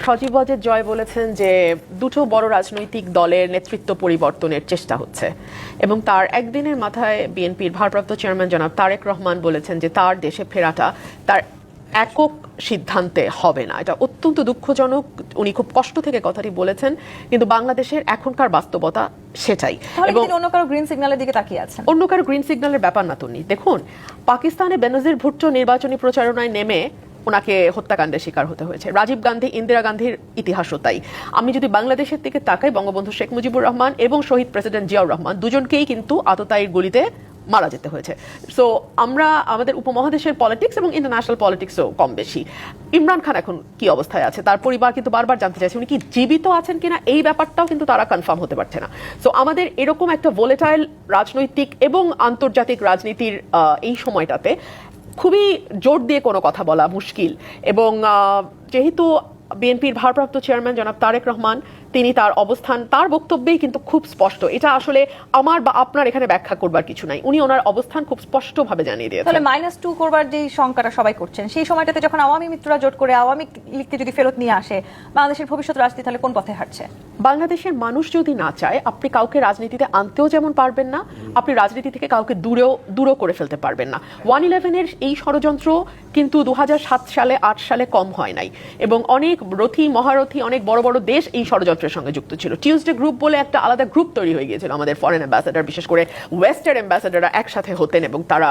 সজীব ওয়াজেদ জয় বলেছেন যে দুটো বড় রাজনৈতিক দলের নেতৃত্ব পরিবর্তনের চেষ্টা হচ্ছে। এবং তার একদিনের মাথায় বিএনপির ভারপ্রাপ্ত চেয়ারম্যান জনাব তারেক রহমান বলেছেন যে তার দেশে ফেরাটা তার একক সিদ্ধান্তে হবে না। এটা অত্যন্ত দুঃখজনক। উনি খুব কষ্ট থেকে কথাটি বলেছেন কিন্তু বাংলাদেশের এখনকার বাস্তবতা সেটাই। তিনি অন্য কারও গ্রিন সিগন্যালের দিকে তাকিয়ে আছেন? অন্য কারও গ্রিন সিগন্যালের ব্যাপার না তুমি দেখুন পাকিস্তানে বেনজির ভুট্টো নির্বাচনী প্রচারণায় নেমে ওনাকে হত্যাকাণ্ডের শিকার হতে হয়েছে। রাজীব গান্ধী, ইন্দিরা গান্ধীর ইতিহাসও তাই। আমি যদি বাংলাদেশের দিকে তাকাই, বঙ্গবন্ধু শেখ মুজিবুর রহমান এবং শহীদ প্রেসিডেন্ট জিয়াউর রহমান দুজনকেই কিন্তু আততায়ীর গুলিতে মারা যেতে হয়েছে। সো আমরা আমাদের উপমহাদেশের পলিটিক্স এবং ইন্টারন্যাশনাল পলিটিক্সও কম বেশি। ইমরান খান এখন কি অবস্থায় আছে? তার পরিবার কিন্তু বারবার জানতে চাইছে, উনি কি জীবিত আছেন কিনা? এই ব্যাপারটাও কিন্তু তারা কনফার্ম হতে পারছে না। সো আমাদের এরকম একটা ভোলেটাইল রাজনৈতিক এবং আন্তর্জাতিক রাজনীতির এই সময়টাতে খুবই জোর দিয়ে কোনো কথা বলা মুশকিল। এবং যেহেতু বিএনপির ভারপ্রাপ্ত চেয়ারম্যান জনাব তারেক রহমান তিনি তার অবস্থান তার বক্তব্যেই কিন্তু খুব স্পষ্ট। এটা আসলে আমার বা আপনার এখানে ব্যাখ্যা করবার কিছু নাই। উনি ওনার অবস্থান খুব স্পষ্টভাবে জানিয়ে তাহলে মাইনাস টু করবার যে শঙ্কাটা সবাই করছেন সেই সময়টাতে যখন আওয়ামী মিত্ররা জোট করে আওয়ামী লীগকে যদি ফেরত নিয়ে আসে বাংলাদেশের ভবিষ্যৎ রাজনীতি তাহলে কোন পথে হাঁটছে? বাংলাদেশের মানুষ যদি না চায় আপনি কাউকে রাজনীতিতে আনতেও যেমন পারবেন না আপনি রাজনীতি থেকে কাউকে দূরেও দূরও করে ফেলতে পারবেন না। ওয়ান ইলেভেনের এই ষড়যন্ত্র কিন্তু দু হাজার সাত সালে আট সালে কম হয় নাই। এবং অনেক রথী মহারথী অনেক বড় বড় দেশ এই ষড়যন্ত্রের সঙ্গে যুক্ত ছিল। টিউসডে গ্রুপ বলে একটা আলাদা গ্রুপ তৈরি হয়ে গিয়েছিল আমাদের ফরেন অ্যাম্বাসেডার বিশেষ করে ওয়েস্টার্ন অ্যাম্বাসেডাররা একসাথে হতেন এবং তারা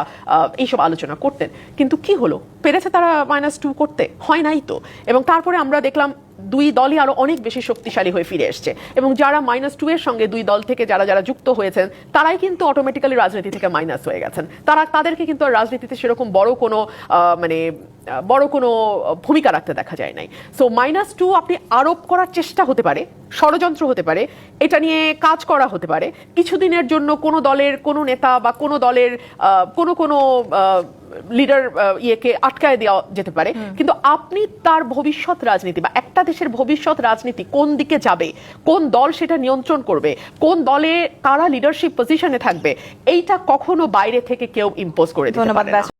এইসব আলোচনা করতেন। কিন্তু কি হলো? পেরেছে তারা মাইনাস টু করতে? হয় নাই তো। এবং তারপরে আমরা দেখলাম দুই দলই আরও অনেক বেশি শক্তিশালী হয়ে ফিরে এসছে। এবং যারা মাইনাস টু এর সঙ্গে দুই দল থেকে যারা যারা যুক্ত হয়েছেন, তারাই কিন্তু অটোমেটিক্যালি রাজনীতি থেকে মাইনাস হয়ে গেছেন। তারা, তাদেরকে কিন্তু রাজনীতিতে সেরকম বড় কোনো মানে বড় কোনো ভূমিকা রাখতে দেখা যায় নাই। সো মাইনাস টু আপনি আরোপ করার চেষ্টা হতে পারে ষড়যন্ত্র হতে পারে এটা নিয়ে কাজ করা হতে পারে। কিছুদিনের জন্য কোনো দলের কোনো নেতা বা কোনো দলের কোনো কোনো লিডার ইয়েকে আটকায় দেওয়া যেতে পারে। কিন্তু আপনি তার ভবিষ্যৎ রাজনীতি বা একটা দেশের ভবিষ্যৎ রাজনীতি কোন দিকে যাবে কোন দল সেটা নিয়ন্ত্রণ করবে কোন দলে কারা লিডারশিপ পজিশনে থাকবে এইটা কখনো বাইরে থেকে কেউ ইম্পোজ করে দিতে ধন্যবাদ পারে না।